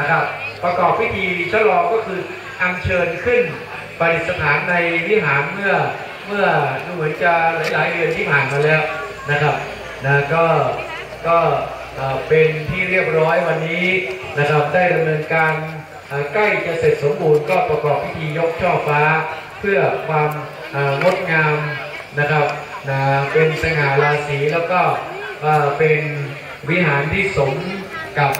นะครับประกอบพิธีชะลอก็คืออัญเชิญขึ้นประดิษฐานในวิหารเมื่อเมื่อดูเหมือนจะหลายๆเดือนที่ผ่านมาแล้วนะครับนะก็ก็เป็นที่เรียบร้อยวันนี้นะครับได้ดำเนินการใกล้จะเสร็จสมบูรณ์ก็ประกอบพิธียกช่อฟ้า เพื่อความงดงามนะครับนะเป็นสง่าราศีแล้วก็เป็นวิหารที่สมกับ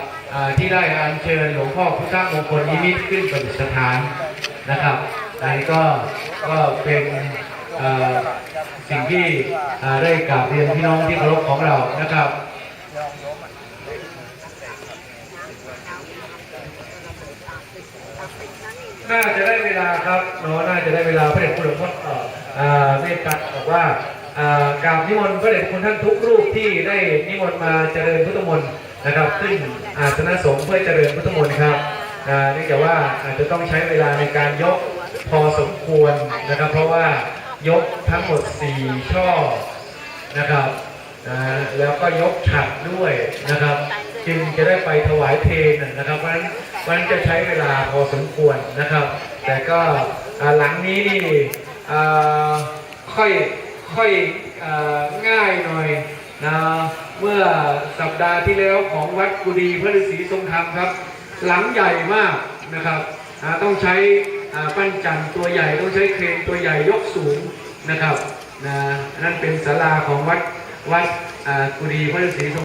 ที่ได้อัญเชิญหลวงพ่อพุทธมงคลนิมิตขึ้นประดิษฐานนะครับอันนี้ก็ก็เป็นสิ่งที่ได้กราบเรียนพี่น้องที่เคารพของเรานะครับน่าจะได้เวลาครับเนาะน่าจะได้เวลาพระเดชคุณหลวงพ่อเอ่ออ่าเมตตาบอกว่าอ่ากราบนิมนต์พระเดชคุณท่านทุกรูปที่ได้นิมนต์มาเจริญพุทธมนต์ นะครับขึ้นอาสนะสงฆ์เพื่อเจริญพุทธมนต์ครับเนื่องจากว่าอาจจะต้องใช้เวลาในการยกพอสมควรนะครับ เพราะว่ายกทั้งหมด 4 ช่อนะครับแล้วก็ยกฉัดด้วยนะครับ จึงจะได้ไปถวายเพลงนะครับเพราะฉะนั้นมันจะใช้เวลาพอสมควรนะครับ แต่ก็หลังนี้นี่ค่อยค่อยอง่ายหน่อย นะเมื่อสัปดาห์ที่แล้วของวัดกุดีพระฤาษีทรงธรรมครับ หลังใหญ่มากนะครับต้องใช้ปั้นจันตัวใหญ่ต้องใช้เครนตัวใหญ่ยกสูงนะครับนะนั่นเป็นศาลาของวัดวัดกุดีพระฤาษีทรง